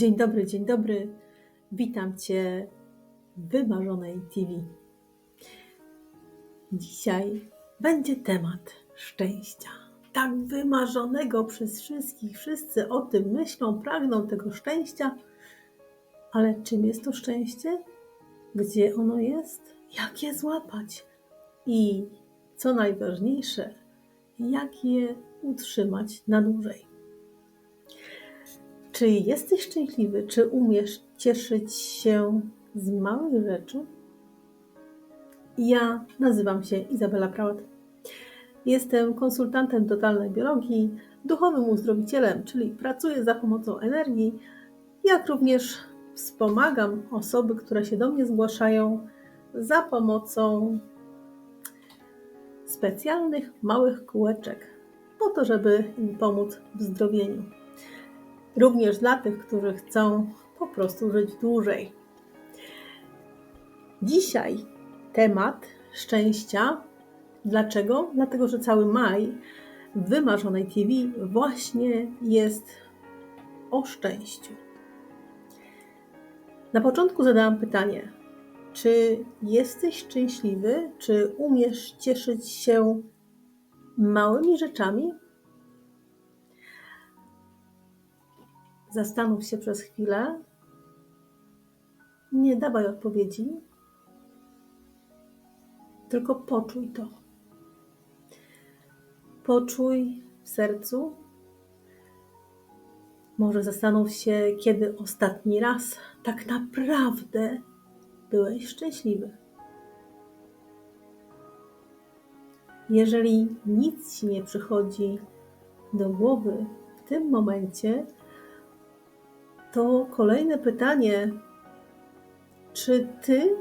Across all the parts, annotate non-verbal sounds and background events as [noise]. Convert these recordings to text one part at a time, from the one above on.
Dzień dobry, dzień dobry. Witam Cię w Wymarzonej TV. Dzisiaj będzie temat szczęścia. Tak wymarzonego przez wszystkich. Wszyscy o tym myślą, pragną tego szczęścia. Ale czym jest to szczęście? Gdzie ono jest? Jak je złapać? I co najważniejsze, jak je utrzymać na dłużej? Czy jesteś szczęśliwy? Czy umiesz cieszyć się z małych rzeczy? Ja nazywam się Izabela Prałat. Jestem konsultantem totalnej biologii, duchowym uzdrowicielem, czyli pracuję za pomocą energii, jak również wspomagam osoby, które się do mnie zgłaszają za pomocą specjalnych małych kółeczek, po to, żeby im pomóc w zdrowieniu również dla tych, którzy chcą po prostu żyć dłużej. Dzisiaj temat szczęścia. Dlaczego? Dlatego, że cały maj w Wymarzonej TV właśnie jest o szczęściu. Na początku zadałam pytanie, czy jesteś szczęśliwy, czy umiesz cieszyć się małymi rzeczami? Zastanów się przez chwilę. Nie dawaj odpowiedzi, tylko poczuj to. Poczuj w sercu. Może zastanów się, kiedy ostatni raz tak naprawdę byłeś szczęśliwy. Jeżeli nic ci nie przychodzi do głowy w tym momencie, to kolejne pytanie: czy ty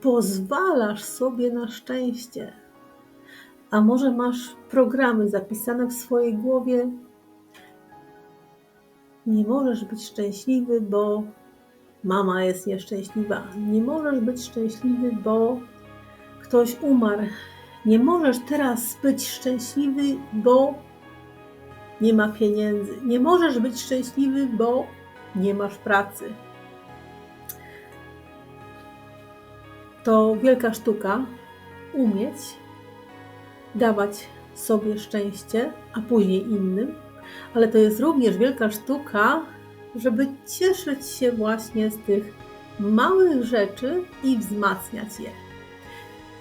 pozwalasz sobie na szczęście? A może masz programy zapisane w swojej głowie? Nie możesz być szczęśliwy, bo mama jest nieszczęśliwa. Nie możesz być szczęśliwy, bo ktoś umarł. Nie możesz teraz być szczęśliwy, bo nie ma pieniędzy. Nie możesz być szczęśliwy, bo nie masz pracy. To wielka sztuka umieć dawać sobie szczęście, a później innym, ale to jest również wielka sztuka, żeby cieszyć się właśnie z tych małych rzeczy i wzmacniać je.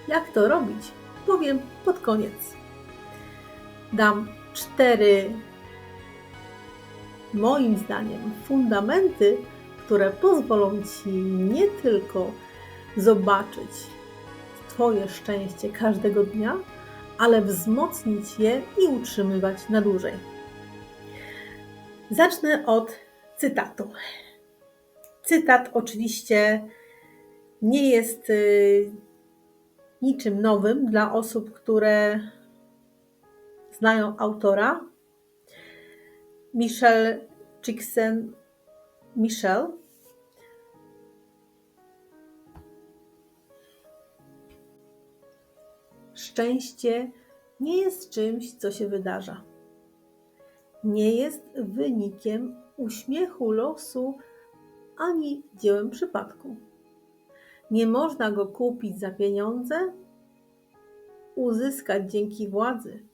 Jak to robić? Powiem pod koniec. Dam cztery moim zdaniem, fundamenty, które pozwolą Ci nie tylko zobaczyć Twoje szczęście każdego dnia, ale wzmocnić je i utrzymywać na dłużej. Zacznę od cytatu. Cytat oczywiście nie jest y, niczym nowym dla osób, które znają autora, Michel Chiksen Michel. Szczęście nie jest czymś, co się wydarza. Nie jest wynikiem uśmiechu losu ani dziełem przypadku. Nie można go kupić za pieniądze, uzyskać dzięki władzy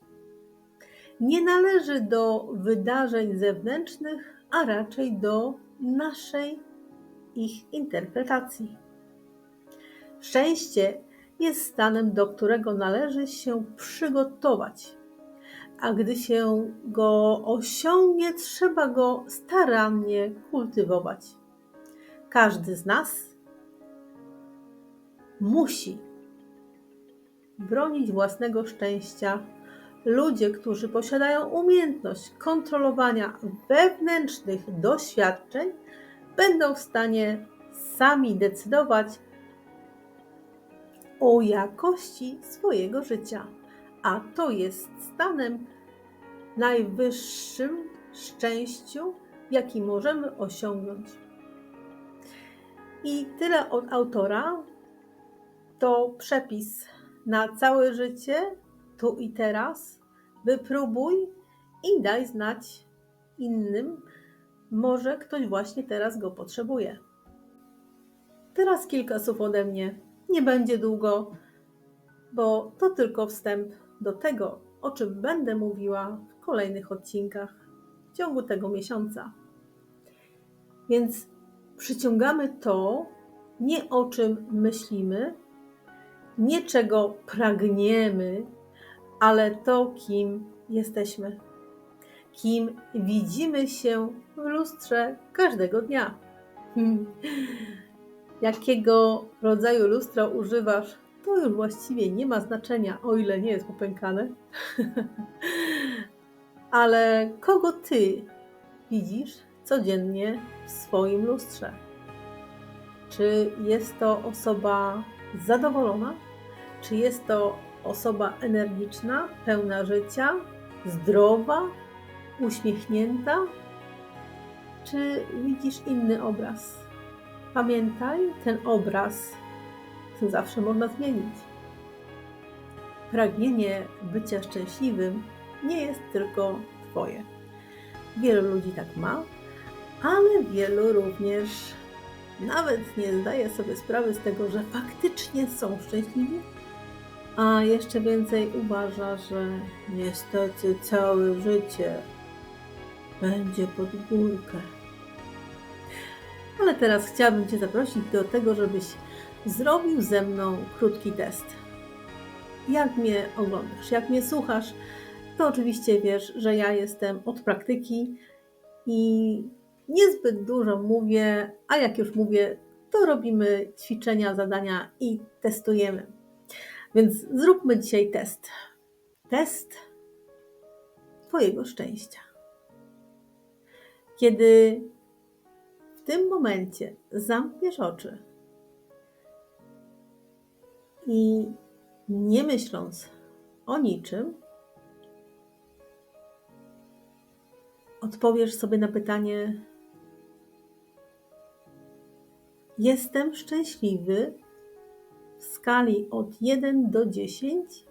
nie należy do wydarzeń zewnętrznych, a raczej do naszej ich interpretacji. Szczęście jest stanem, do którego należy się przygotować, a gdy się go osiągnie, trzeba go starannie kultywować. Każdy z nas musi bronić własnego szczęścia ludzie, którzy posiadają umiejętność kontrolowania wewnętrznych doświadczeń, będą w stanie sami decydować o jakości swojego życia, a to jest stanem najwyższym szczęściu, jaki możemy osiągnąć. I tyle od autora. To przepis na całe życie, tu i teraz Wypróbuj i daj znać innym, Może ktoś właśnie teraz go potrzebuje. Teraz kilka słów ode mnie. Nie będzie długo, bo to tylko wstęp do tego, o czym będę mówiła w kolejnych odcinkach w ciągu tego miesiąca. Więc przyciągamy to, nie o czym myślimy, nie czego pragniemy, ale to, kim jesteśmy. Kim widzimy się w lustrze każdego dnia. [laughs] Jakiego rodzaju lustra używasz, to już właściwie nie ma znaczenia, o ile nie jest popękane. [laughs] ale kogo ty widzisz codziennie w swoim lustrze? Czy jest to osoba zadowolona? Czy jest to osoba energiczna, pełna życia, zdrowa, uśmiechnięta? Czy widzisz inny obraz? Pamiętaj, ten obraz zawsze można zmienić. Pragnienie bycia szczęśliwym nie jest tylko Twoje. Wielu ludzi tak ma, ale wielu również nawet nie zdaje sobie sprawy z tego, że faktycznie są szczęśliwi, a jeszcze więcej uważa, że niestety całe życie będzie pod górkę. Ale teraz chciałabym Cię zaprosić do tego, żebyś zrobił ze mną krótki test. Jak mnie oglądasz, jak mnie słuchasz, to oczywiście wiesz, że ja jestem od praktyki i niezbyt dużo mówię, a jak już mówię, to robimy ćwiczenia, zadania i testujemy. Więc zróbmy dzisiaj test. Test Twojego szczęścia. Kiedy w tym momencie zamkniesz oczy i nie myśląc o niczym, odpowiesz sobie na pytanie: Jestem szczęśliwy w skali od 1 do 10.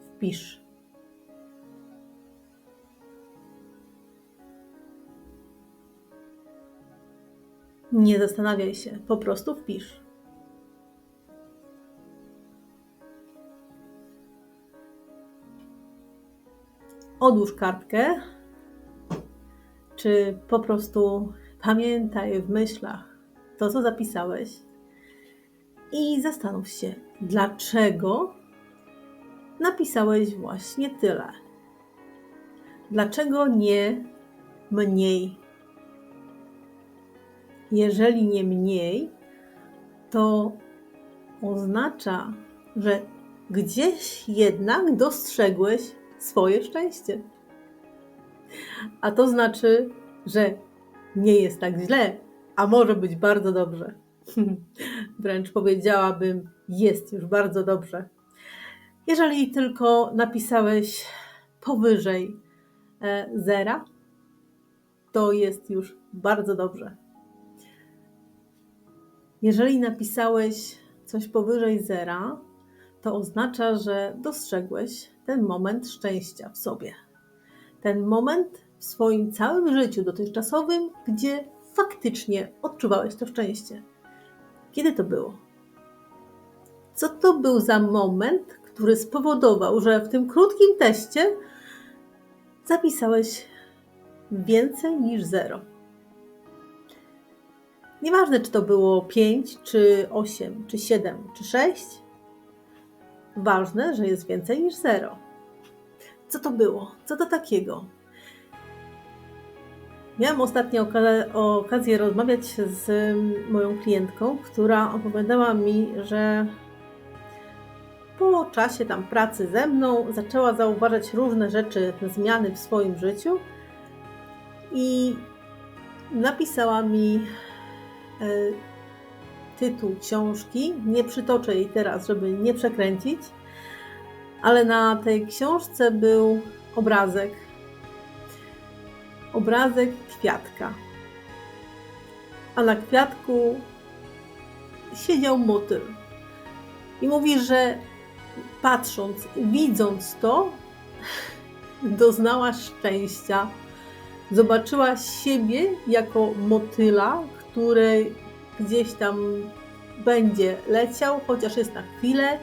Wpisz. Nie zastanawiaj się, po prostu wpisz. Odłóż kartkę, czy po prostu pamiętaj w myślach to, co zapisałeś i zastanów się, dlaczego napisałeś właśnie tyle. Dlaczego nie mniej? Jeżeli nie mniej, to oznacza, że gdzieś jednak dostrzegłeś swoje szczęście. A to znaczy, że nie jest tak źle, a może być bardzo dobrze. [laughs] Wręcz powiedziałabym, jest już bardzo dobrze. Jeżeli tylko napisałeś powyżej e, zera, to jest już bardzo dobrze. Jeżeli napisałeś coś powyżej zera, to oznacza, że dostrzegłeś ten moment szczęścia w sobie. Ten moment w swoim całym życiu dotychczasowym, gdzie faktycznie odczuwałeś to szczęście. Kiedy to było? Co to był za moment, który spowodował, że w tym krótkim teście zapisałeś więcej niż zero? Nieważne, czy to było 5, czy 8, czy 7, czy 6. Ważne, że jest więcej niż zero. Co to było? Co to takiego? Miałam ostatnio okazję rozmawiać z moją klientką, która opowiadała mi, że po czasie tam pracy ze mną zaczęła zauważać różne rzeczy, zmiany w swoim życiu i napisała mi e, tytuł książki. Nie przytoczę jej teraz, żeby nie przekręcić, ale na tej książce był obrazek obrazek kwiatka. A na kwiatku siedział motyl. I mówi, że patrząc, widząc to, [laughs] doznała szczęścia, zobaczyła siebie jako motyla, który gdzieś tam będzie leciał, chociaż jest na chwilę,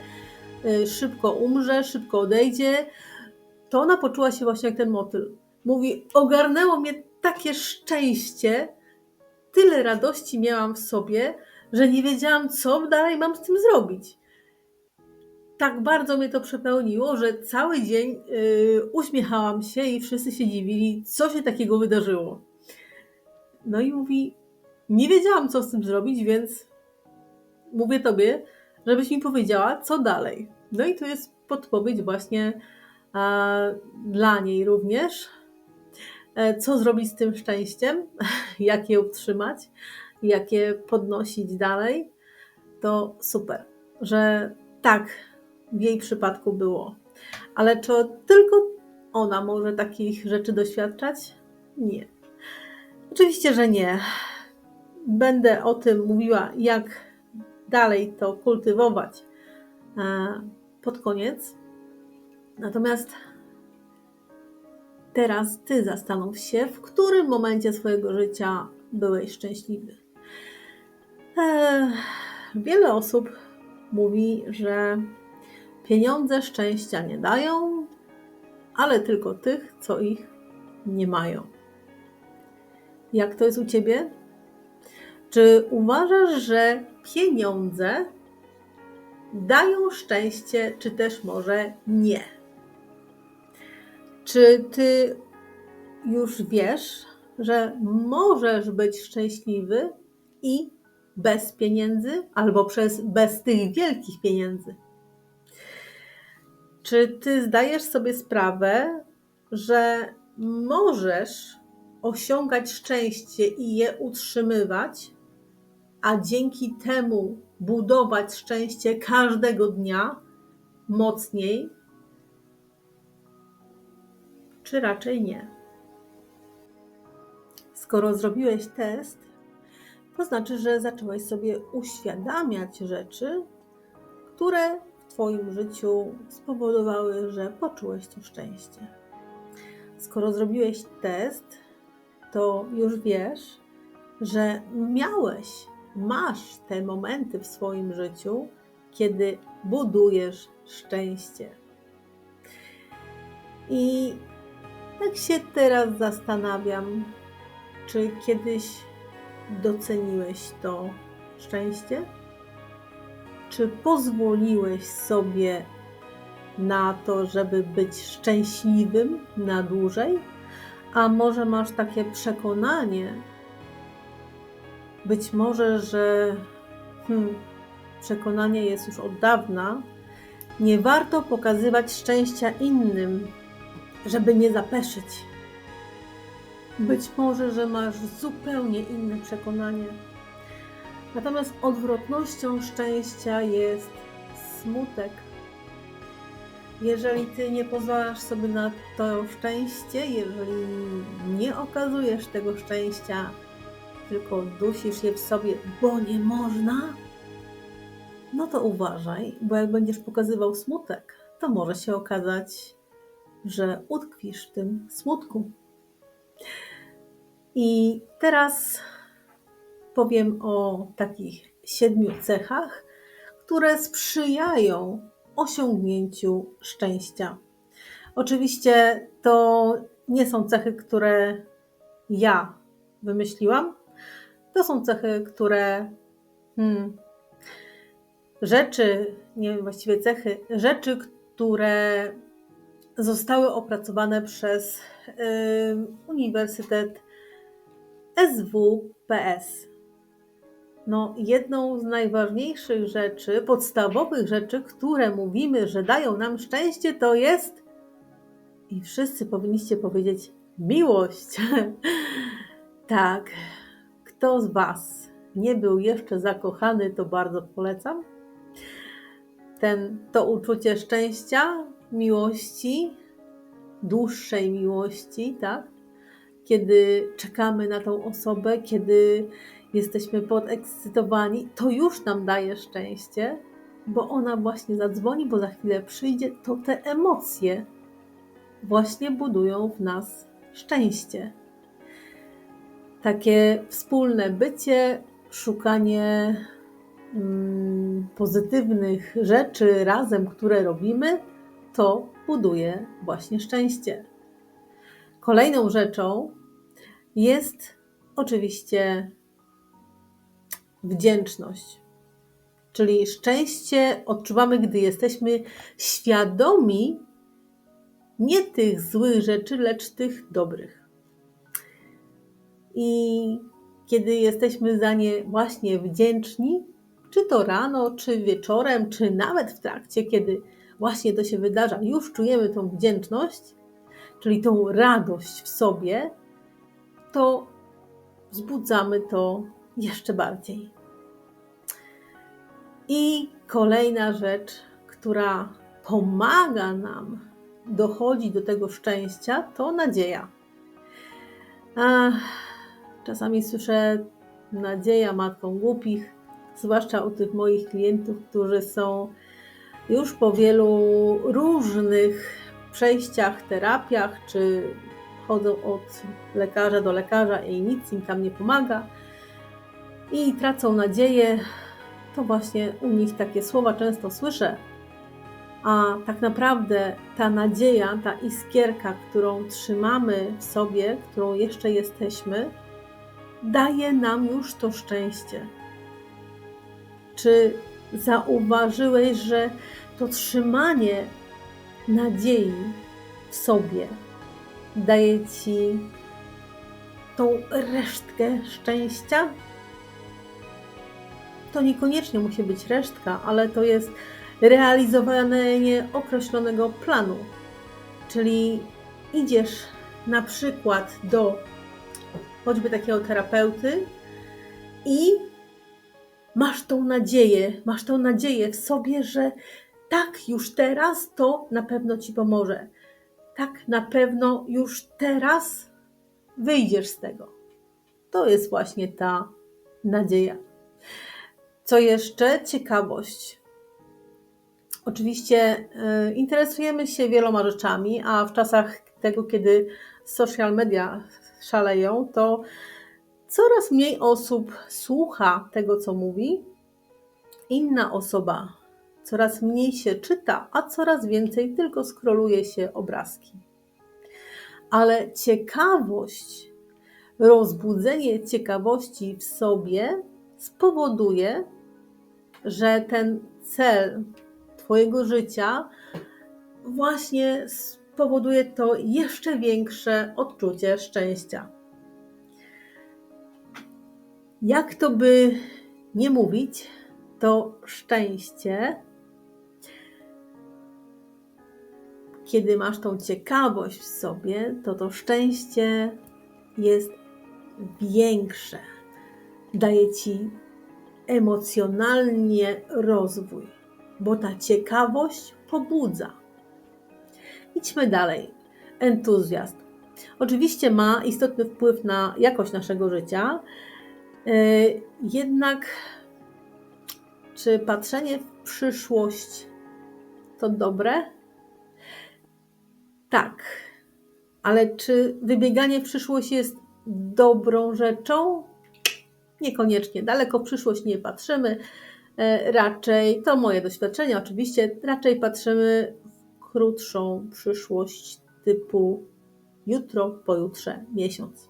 y, szybko umrze, szybko odejdzie, to ona poczuła się właśnie jak ten motyl. Mówi: Ogarnęło mnie takie szczęście, tyle radości miałam w sobie, że nie wiedziałam, co dalej mam z tym zrobić. Tak bardzo mnie to przepełniło, że cały dzień yy, uśmiechałam się i wszyscy się dziwili, co się takiego wydarzyło. No i mówi: Nie wiedziałam, co z tym zrobić, więc mówię tobie, żebyś mi powiedziała, co dalej. No i tu jest podpowiedź właśnie a, dla niej również, co zrobić z tym szczęściem, [laughs] jak je utrzymać, jak je podnosić dalej. To super, że tak w jej przypadku było. Ale czy tylko ona może takich rzeczy doświadczać? Nie. Oczywiście, że nie. Będę o tym mówiła, jak dalej to kultywować e, pod koniec. Natomiast teraz ty zastanów się, w którym momencie swojego życia byłeś szczęśliwy. E, wiele osób mówi, że pieniądze szczęścia nie dają, ale tylko tych, co ich nie mają. Jak to jest u ciebie? Czy uważasz, że pieniądze dają szczęście, czy też może nie? Czy ty już wiesz, że możesz być szczęśliwy i bez pieniędzy, albo przez bez tych wielkich pieniędzy? Czy ty zdajesz sobie sprawę, że możesz osiągać szczęście i je utrzymywać, a dzięki temu budować szczęście każdego dnia mocniej, czy raczej nie? Skoro zrobiłeś test, to znaczy, że zacząłeś sobie uświadamiać rzeczy, które w Twoim życiu spowodowały, że poczułeś to szczęście. Skoro zrobiłeś test, to już wiesz, że miałeś, masz te momenty w swoim życiu, kiedy budujesz szczęście. I tak się teraz zastanawiam, czy kiedyś doceniłeś to szczęście? Czy pozwoliłeś sobie na to, żeby być szczęśliwym na dłużej? A może masz takie przekonanie, być może, że hmm, przekonanie jest już od dawna, nie warto pokazywać szczęścia innym, żeby nie zapeszyć. Być może, że masz zupełnie inne przekonanie. Natomiast odwrotnością szczęścia jest smutek. Jeżeli ty nie pozwalasz sobie na to szczęście, jeżeli nie okazujesz tego szczęścia, tylko dusisz je w sobie, bo nie można, no to uważaj, bo jak będziesz pokazywał smutek, to może się okazać, że utkwisz w tym smutku. I teraz powiem o takich siedmiu cechach, które sprzyjają osiągnięciu szczęścia. Oczywiście to nie są cechy, które ja wymyśliłam. To są cechy, które hmm, rzeczy, nie właściwie cechy, rzeczy, które zostały opracowane przez y, Uniwersytet SWPS. No, jedną z najważniejszych rzeczy, podstawowych rzeczy, które mówimy, że dają nam szczęście, to jest i wszyscy powinniście powiedzieć miłość. [laughs] tak. Kto z Was nie był jeszcze zakochany, to bardzo polecam. Ten, to uczucie szczęścia, miłości, dłuższej miłości, tak? Kiedy czekamy na tą osobę, kiedy jesteśmy podekscytowani, to już nam daje szczęście, bo ona właśnie zadzwoni, bo za chwilę przyjdzie, to te emocje właśnie budują w nas szczęście. takie wspólne bycie, szukanie mm, pozytywnych rzeczy razem, które robimy, to buduje właśnie szczęście. Kolejną rzeczą jest oczywiście wdzięczność. Czyli szczęście odczuwamy, gdy jesteśmy świadomi nie tych złych rzeczy, lecz tych dobrych. I kiedy jesteśmy za nie właśnie wdzięczni, czy to rano, czy wieczorem, czy nawet w trakcie, kiedy właśnie to się wydarza, już czujemy tą wdzięczność, czyli tą radość w sobie, to wzbudzamy to jeszcze bardziej. I kolejna rzecz, która pomaga nam dochodzić do tego szczęścia, to nadzieja. Ach, czasami słyszę nadzieja matką głupich, zwłaszcza u tych moich klientów, którzy są już po wielu różnych przejściach, terapiach, czy chodzą od lekarza do lekarza i nic im tam nie pomaga i tracą nadzieję, to właśnie u nich takie słowa często słyszę. A tak naprawdę ta nadzieja, ta iskierka, którą trzymamy w sobie, którą jeszcze jesteśmy, daje nam już to szczęście. Czy zauważyłeś, że to trzymanie nadziei w sobie daje ci tą resztkę szczęścia? To niekoniecznie musi być resztka, ale to jest realizowanie określonego planu. Czyli idziesz na przykład do choćby takiego terapeuty i masz tą nadzieję, masz tą nadzieję w sobie, że tak, już teraz to na pewno ci pomoże. Tak, na pewno już teraz wyjdziesz z tego. To jest właśnie ta nadzieja. Co jeszcze? Ciekawość. Oczywiście y, interesujemy się wieloma rzeczami, a w czasach tego, kiedy social media szaleją, to coraz mniej osób słucha tego, co mówi. Inna osoba coraz mniej się czyta, a coraz więcej tylko skroluje się obrazki. Ale ciekawość, rozbudzenie ciekawości w sobie spowoduje, że ten cel Twojego życia właśnie spowoduje to jeszcze większe odczucie szczęścia. Jak to by nie mówić, to szczęście, kiedy masz tą ciekawość w sobie, to to szczęście jest większe. Daje ci emocjonalnie rozwój, bo ta ciekawość pobudza. Idźmy dalej. Entuzjazm. Oczywiście ma istotny wpływ na jakość naszego życia, jednak czy patrzenie w przyszłość to dobre? Tak, ale czy wybieganie w przyszłość jest dobrą rzeczą? Niekoniecznie. Daleko w przyszłość nie patrzymy. E, raczej, to moje doświadczenie oczywiście, raczej patrzymy w krótszą przyszłość typu jutro, pojutrze, miesiąc.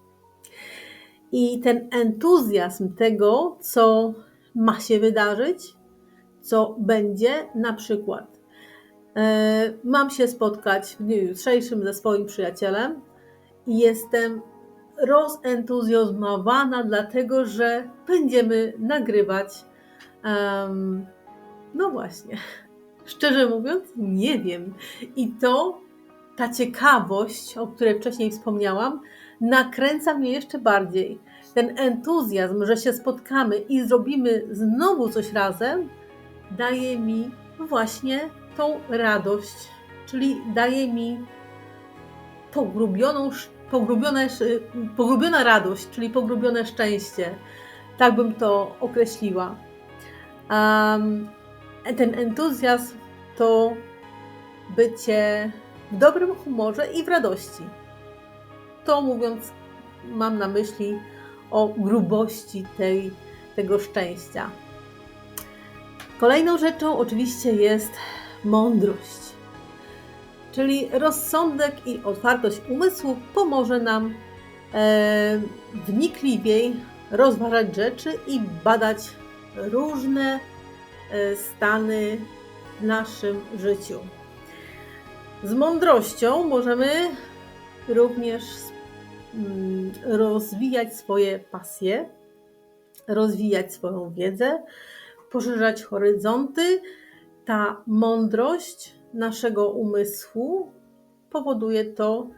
I ten entuzjazm tego, co ma się wydarzyć, co będzie, na przykład e, mam się spotkać w dniu jutrzejszym ze swoim przyjacielem i jestem rozentuzjazmowana, dlatego że będziemy nagrywać. Um, no właśnie, szczerze mówiąc, nie wiem. I to ta ciekawość, o której wcześniej wspomniałam, nakręca mnie jeszcze bardziej. Ten entuzjazm, że się spotkamy i zrobimy znowu coś razem, daje mi właśnie tą radość, czyli daje mi pogrubioną pogrubione, pogrubiona radość, czyli pogrubione szczęście. Tak bym to określiła. Um, ten entuzjazm to bycie w dobrym humorze i w radości. To mówiąc, mam na myśli o grubości tej, tego szczęścia. Kolejną rzeczą oczywiście jest mądrość. Czyli rozsądek i otwartość umysłu pomoże nam e, wnikliwiej rozważać rzeczy i badać różne e, stany w naszym życiu. Z mądrością możemy również rozwijać swoje pasje, rozwijać swoją wiedzę, poszerzać horyzonty. Ta mądrość naszego umysłu powoduje to,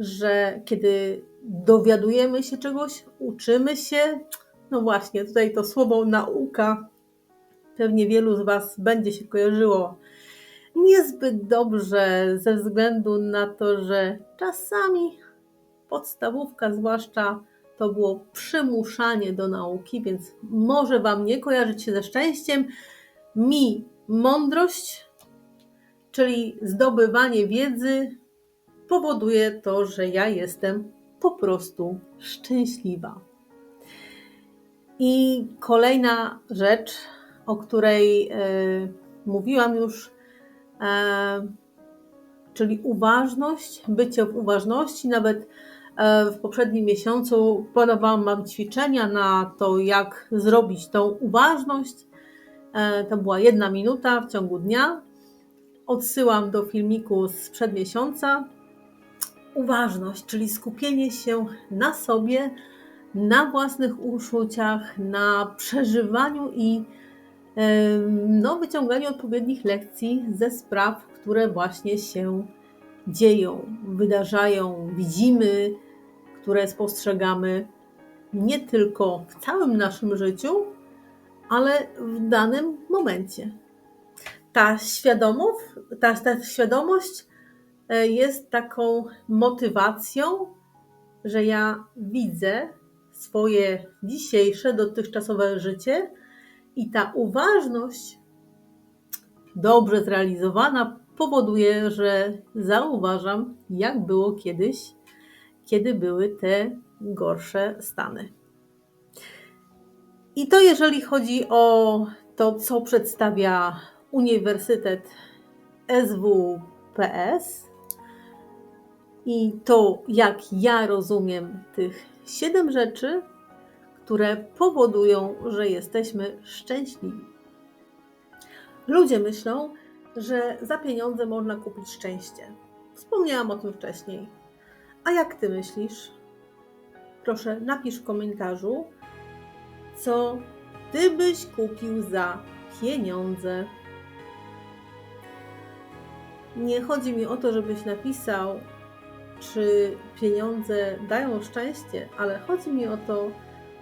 że kiedy dowiadujemy się czegoś, uczymy się, no właśnie, tutaj to słowo nauka pewnie wielu z Was będzie się kojarzyło niezbyt dobrze, ze względu na to, że czasami podstawówka, zwłaszcza to było przymuszanie do nauki, więc może Wam nie kojarzyć się ze szczęściem. Mi mądrość, czyli zdobywanie wiedzy, powoduje to, że ja jestem po prostu szczęśliwa. I kolejna rzecz, o której y, mówiłam już, y, czyli uważność, bycie w uważności. Nawet w poprzednim miesiącu podawałam Wam ćwiczenia na to, jak zrobić tą uważność. To była jedna minuta w ciągu dnia. Odsyłam do filmiku sprzed miesiąca. Uważność, czyli skupienie się na sobie, na własnych uczuciach, na przeżywaniu i no, wyciąganiu odpowiednich lekcji ze spraw, które właśnie się dzieją, wydarzają, widzimy, które spostrzegamy nie tylko w całym naszym życiu, ale w danym momencie. Ta świadomość, ta, ta świadomość e, jest taką motywacją, że ja widzę swoje dzisiejsze, dotychczasowe życie i ta uważność, dobrze zrealizowana, powoduje, że zauważam, jak było kiedyś, kiedy były te gorsze stany. I to jeżeli chodzi o to, co przedstawia Uniwersytet SWPS i to, jak ja rozumiem tych siedem rzeczy, które powodują, że jesteśmy szczęśliwi. Ludzie myślą, że za pieniądze można kupić szczęście. Wspomniałam o tym wcześniej. A jak ty myślisz? Proszę, napisz w komentarzu, co ty byś kupił za pieniądze. Nie chodzi mi o to, żebyś napisał, czy pieniądze dają szczęście, ale chodzi mi o to,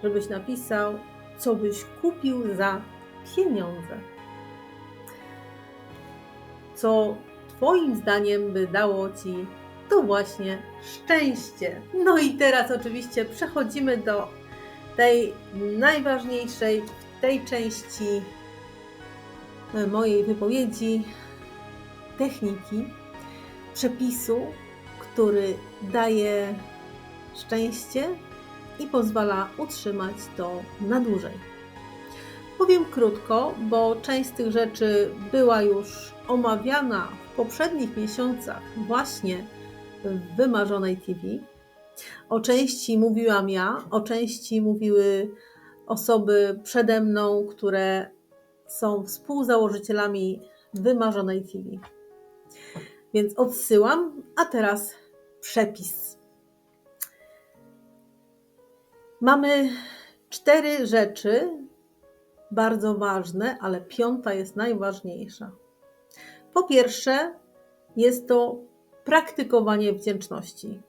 żebyś napisał, co byś kupił za pieniądze. Co Twoim zdaniem by dało Ci to właśnie szczęście. No i teraz oczywiście przechodzimy do tej najważniejszej w tej części mojej wypowiedzi techniki, przepisu, który daje szczęście i pozwala utrzymać to na dłużej. Powiem krótko, bo część z tych rzeczy była już omawiana w poprzednich miesiącach właśnie w Wymarzonej TV. O części mówiłam ja, o części mówiły osoby przede mną, które są współzałożycielami Wymarzonej TV. Więc odsyłam, a teraz przepis. Mamy cztery rzeczy bardzo ważne, ale piąta jest najważniejsza. Po pierwsze, jest to praktykowanie wdzięczności.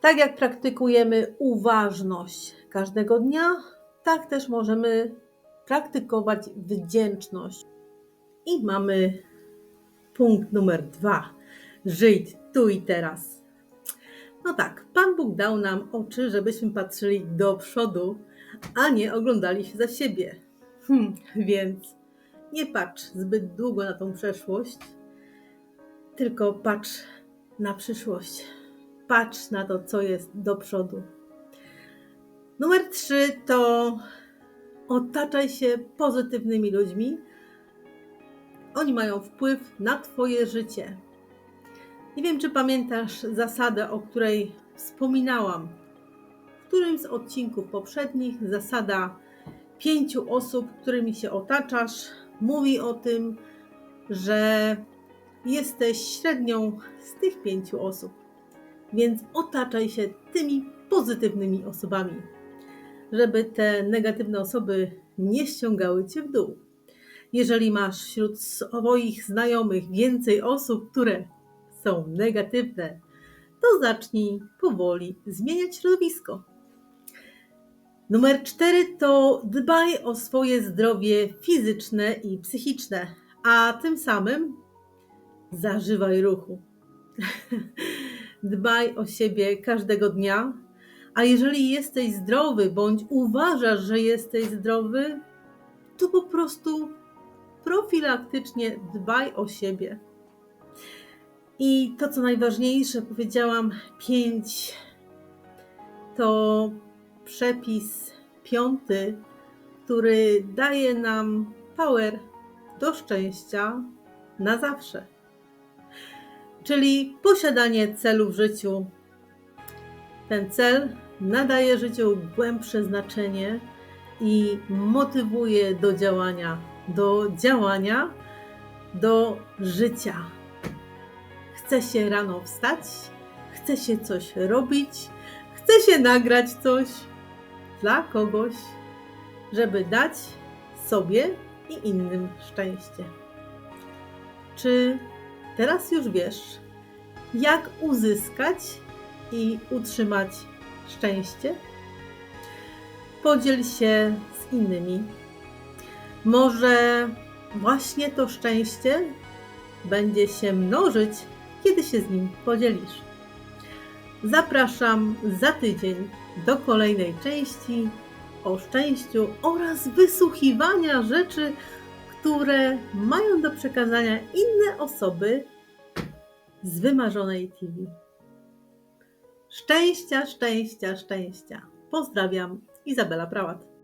Tak jak praktykujemy uważność każdego dnia, tak też możemy praktykować wdzięczność. I mamy punkt numer dwa. Żyć tu i teraz. No tak, Pan Bóg dał nam oczy, żebyśmy patrzyli do przodu, a nie oglądali się za siebie. Hm, więc nie patrz zbyt długo na tą przeszłość, tylko patrz na przyszłość. Patrz na to, co jest do przodu. Numer trzy to otaczaj się pozytywnymi ludźmi. Oni mają wpływ na Twoje życie. Nie wiem, czy pamiętasz zasadę, o której wspominałam w którymś z odcinków poprzednich. Zasada pięciu osób, którymi się otaczasz, mówi o tym, że jesteś średnią z tych pięciu osób. Więc otaczaj się tymi pozytywnymi osobami, żeby te negatywne osoby nie ściągały cię w dół. Jeżeli masz wśród swoich znajomych więcej osób, które są negatywne, to zacznij powoli zmieniać środowisko. Numer cztery to dbaj o swoje zdrowie fizyczne i psychiczne, a tym samym zażywaj ruchu. Dbaj o siebie każdego dnia, a jeżeli jesteś zdrowy bądź uważasz, że jesteś zdrowy, to po prostu profilaktycznie dbaj o siebie. I to, co najważniejsze, powiedziałam pięć, to przepis piąty, który daje nam power do szczęścia na zawsze. Czyli posiadanie celu w życiu. Ten cel nadaje życiu głębsze znaczenie i motywuje do działania, do działania, do życia. Chce się rano wstać, chce się coś robić, chce się nagrać coś dla kogoś, żeby dać sobie i innym szczęście. Czy teraz już wiesz, jak uzyskać i utrzymać szczęście? Podziel się z innymi. Może właśnie to szczęście będzie się mnożyć, kiedy się z nim podzielisz. Zapraszam za tydzień do kolejnej części o szczęściu oraz wysłuchiwania rzeczy, które mają do przekazania inne osoby z wymarzonej TV. Szczęścia, szczęścia, szczęścia. Pozdrawiam, Izabela Prałat.